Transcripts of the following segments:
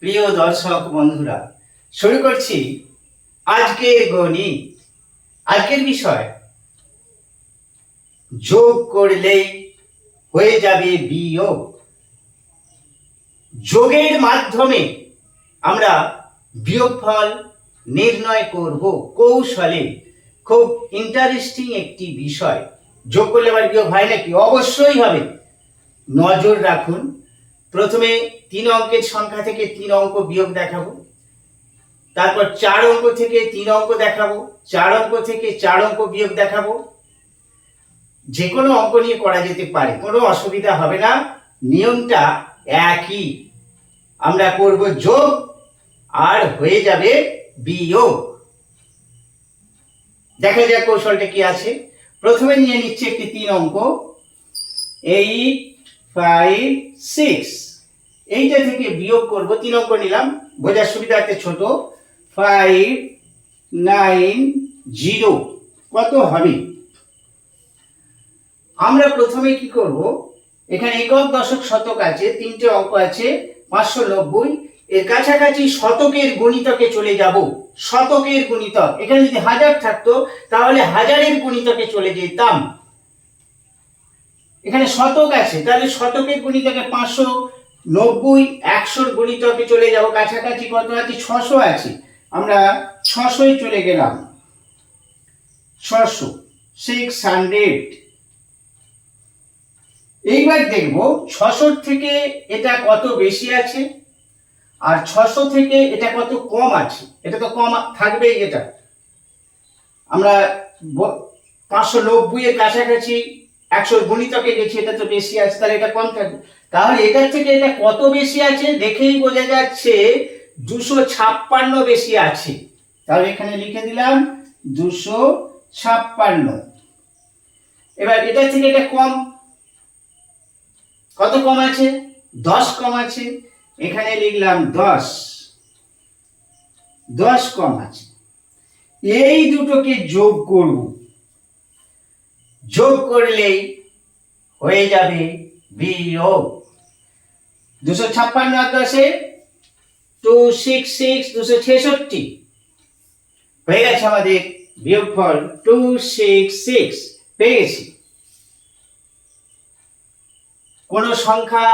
প্রিয় দর্শক বন্ধুরা, শুরু করছি আজকের গণিত। আজকের বিষয়, যোগ করলেই হয়ে যাবে বিয়োগ। যোগের মাধ্যমে আমরা বিয়োগফল নির্ণয় করব কৌশলে। খুব ইন্টারেস্টিং একটি বিষয়। যোগ করলে আবার বিয়োগ হয় নাকি? অবশ্যই হবে। নজর রাখুন। প্রথমে তিন অঙ্কের সংখ্যা থেকে তিন অঙ্ক বিয়োগ দেখাবো। তারপর চার অঙ্ক থেকে তিন অঙ্ক দেখাবো। চার অঙ্ক থেকে চার অঙ্ক বিয়োগ দেখাবো। যে কোনো অঙ্ক নিয়ে করা যেতে পারে, কোনো অসুবিধা হবে না। নিয়মটা একই। আমরা করব যোগ, আর হয়ে যাবে বিয়োগ। দেখা যাক কৌশলটা কি আছে। প্রথমে নিয়ে নিচ্ছে একটি তিন অঙ্ক। এইট ফাইভ সিক্স এইটা থেকে বিয়োগ করব, তিন অঙ্ক নিলাম। বোঝার সুবিধার্থে ছোট। ফাইভ নাইন জিরো কত হবে? আমরা প্রথমে কি করব? এখানে একক দশক শতক আছে, তিনটে অঙ্ক আছে, পাঁচশো নব্বই। এর কাছাকাছি শতকের গুণিতকে চলে যাব। শতকের গুণিতক। এখানে যদি হাজার থাকতো, তাহলে হাজারের গুণিতকে চলে যেতাম। এখানে শতক আছে, তাহলে শতকের গুণিতকে পাঁচশো নব্বই, একশোর গুণিতকে চলে যাব, কাছাকাছি কত আছে? ছশো আছে। আমরা ছশোয় চলে গেলাম। ছশো সিক্স হান্ড্রেড এইবার দেখব, ছশোর থেকে এটা কত বেশি আছে? আর ছশো থেকে এটা কত কম আছে? এটা তো কম থাকবেই এটা। আমরা পাঁচশো নব্বই এর কাছাকাছি একশোর গুণিতকে গেছি, এটা তো বেশি আছে, তাহলে এটা কম থাকবে। তাহলে এটার থেকে এটা কত বেশি আছে, দেখেই বোঝা যাচ্ছে দুশো ছাপ্পান্ন বেশি আছে। তাহলে এখানে লিখে দিলাম দুশো ছাপ্পান্ন। এবার এটার থেকে এটা কম। কত কম আছে? দশ কম আছে। এখানে লিখলাম দশ। দশ কম আছে। এই দুটোকে যোগ করব। যোগ করলেই হয়ে যাবে বিয়োগ। দুশো ছাপ্পান্ন আর টু সিক্স সিক্স, দুশো ছেষট্টি। হয়ে গেছে আমাদের বিয়োগফল টু সিক্স সিক্স। পেয়ে গেছি। কোনো সংখ্যা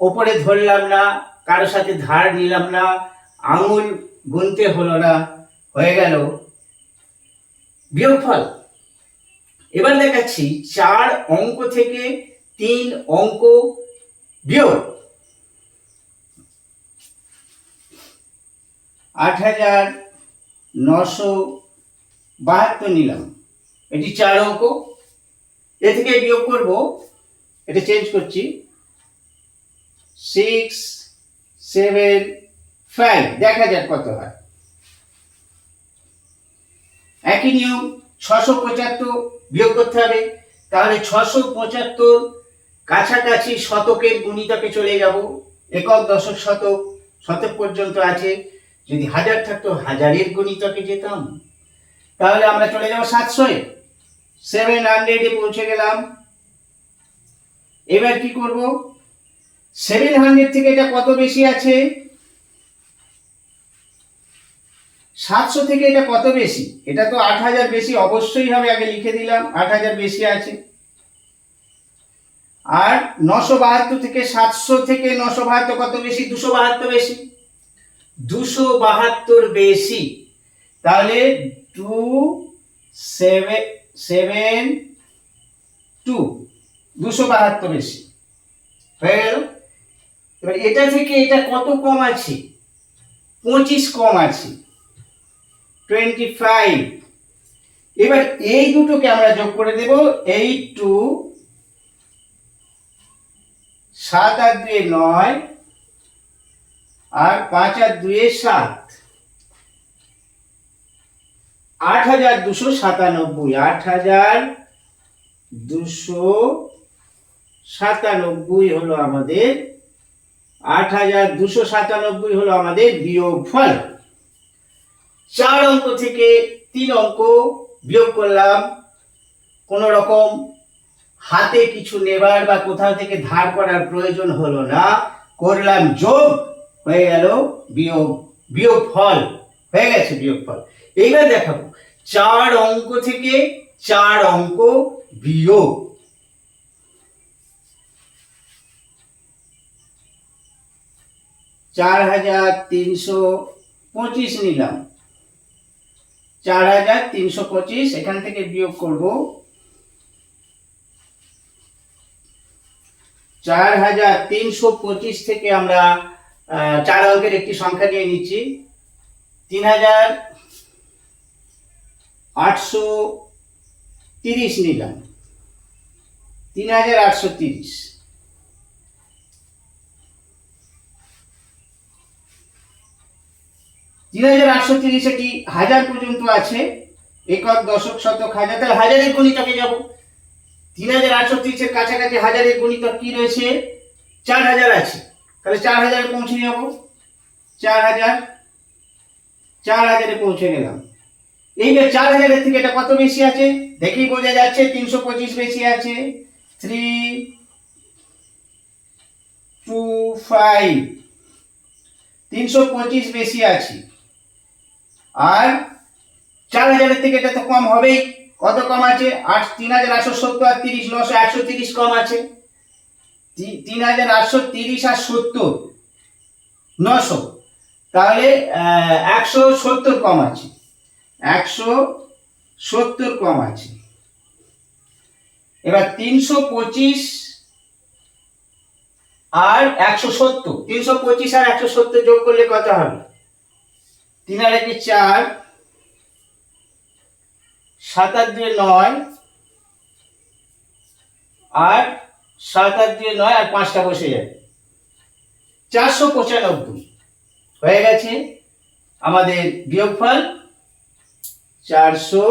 ওপরে ধরলাম না, কারও সাথে ধার নিলাম না, আঙুল গুনতে হলো না, হয়ে গেল বিয়োগফল। এবার দেখাচ্ছি চার অঙ্ক থেকে তিন অঙ্ক বিয়োগ। আট হাজার নশো বাহাত্তর নিলাম। এটি চার অঙ্ক। এ থেকে বিয়োগ করব। এটা চেঞ্জ করছি। সিক্স সেভেন ফাইভ দেখা যাক কত হয়। একই নিয়ম, ছশো পঁচাত্তর বিয়োগ করতে হবে। তাহলে ছশো পঁচাত্তর কাছাকাছি শতকের গুণিতকে চলে যাব। একক দশক শতক শতক পর্যন্ত আছে। যদি হাজার থাকতো, হাজারের গুণিতকে যেতাম। তাহলে আমরা চলে যাব সাতশোয়। সেভেন হান্ড্রেডে পৌঁছে গেলাম। এবার কি করব? সেভেন হান্ড্রেড থেকে এটা কত বেশি আছে? সাতশো থেকে এটা কত বেশি? এটা তো আট হাজার বেশি, অবশ্যই হবে, আগে লিখে দিলাম, আট হাজার বেশি আছে। আর নশো বাহাত্তর থেকে সাতশো থেকে নশো বাহাত্তর কত বেশি? দুশো বাহাত্তর বেশি। দুশো বাহাত্তর বেশি। তাহলে টু সেভেন সেভেন টু, দুশো বাহাত্তর বেশি। এবার এটা থেকে এটা কত কম আছে? পঁচিশ কম আছে। টোয়েন্টি ফাইভ এবার এই দুটোকে আমরা যোগ করে দেব এইট টু সাত আর দুয়ে নয় আর পাঁচ আর দুয়ে সাত। আট হাজার দুশো সাতানব্বই। আট হাজার দুশো সাতানব্বই হলো আমাদের, আট হাজার দুশো সাতানব্বই হলো আমাদের বিয়োগ ফল চার অঙ্ক থেকে তিন অঙ্ক বিয়োগ করলাম। কোনো রকম হাতে কিছু নেবার বা কোথাও থেকে ধার করার প্রয়োজন হলো না। করলাম যোগ, হয়ে গেল বিয়োগ বিয়োগ ফল, হয়ে গেছে বিয়োগ ফল। এইবার দেখাবো। চার অঙ্ক থেকে চার অঙ্ক বিয়োগ। চার হাজার তিনশো পঁচিশ নিলাম। চার হাজার তিনশো পঁচিশ, এখান থেকে বিয়োগ করব। চার হাজার তিনশো পঁচিশ থেকে আমরা চার অঙ্কের একটি সংখ্যা নিয়ে নিচ্ছি। তিন হাজার আটশো তিরিশ নিলাম। তিন হাজার আটশো তিরিশ। তিন হাজার আটশো তিরিশ এটি হাজার পর্যন্ত আছে। একক দশক শতক হাজার। তাহলে হাজারের গণিতকে যাব। তিন হাজার আটশো তিরিশের কাছাকাছি হাজারের গণিতক কি রয়েছে? চার হাজার আছে। তাহলে চার হাজারে পৌঁছে যাব। চার হাজার। চার হাজারে পৌঁছে গেলাম। এইবার চার হাজারের থেকে এটা কত বেশি আছে? দেখেই বোঝা যাচ্ছে তিনশো পঁচিশ বেশি আছে। Three, two, five. তিনশো পঁচিশ বেশি আছে। আর চার হাজারের থেকে এটা তো কম হবেই, কত কম আছে? আট, তিন হাজার আটশো সত্তর আর তিরিশ, নশো একশো তিরিশ কম আছে। তিন হাজার আটশো তিরিশ আর সত্তর, নশো। তাহলে একশো সত্তর কম আছে। একশো সত্তর কম আছে। এবার তিনশো পঁচিশ আর একশো সত্তর, তিনশো পঁচিশ আর একশো সত্তর যোগ করলে কত হবে? তিন আর একে চার? সাত আর দুয়ে নয়। আর সাত আর দুয়ে নয় আর পাঁচটা বসে যাবে চারশো পঁচানব্বই। হয়ে গেছে আমাদের বিয়োগফল। চারশো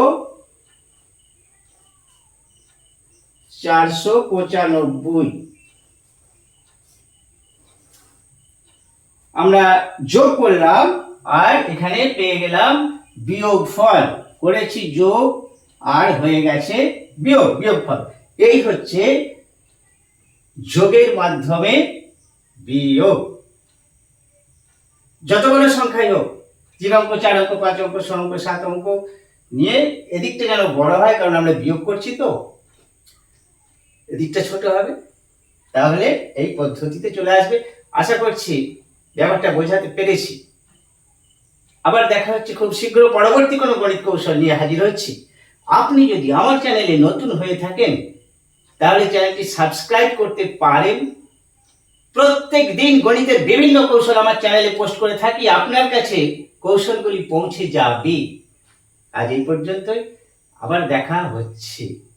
চারশো পঁচানব্বই। আমরা যোগ করলাম আর এখানে পেয়ে গেলাম বিয়োগ ফল। করেছি যোগ, আর হয়ে গেছে বিয়োগ বিয়োগ ফল। এই হচ্ছে যোগের মাধ্যমে বিয়োগ। যত বড় সংখ্যাই হোক, তিন অঙ্ক, চার অঙ্ক, পাঁচ অঙ্ক, ছ অঙ্ক, সাত অঙ্ক নিয়ে এদিকটা যেন বড় হয়, কারণ আমরা বিয়োগ করছি তো। এদিকটা ছোট হবে। তাহলে এই পদ্ধতিতে চলে আসবে। আশা করছি ব্যাপারটা বোঝাতে পেরেছি। আবার দেখা হচ্ছে খুব শীঘ্র পরবর্তী কোনো গণিত কৌশল নিয়ে হাজির হচ্ছি। আপনি যদি আমার চ্যানেলে নতুন হয়ে থাকেন, তাহলে চ্যানেলটি সাবস্ক্রাইব করতে পারেন। প্রত্যেক দিন গণিতের বিভিন্ন কৌশল আমার চ্যানেলে পোস্ট করে থাকি, আপনার কাছে কৌশলগুলি পৌঁছে যাবে। আজ এই পর্যন্তই, আবার দেখা হচ্ছে।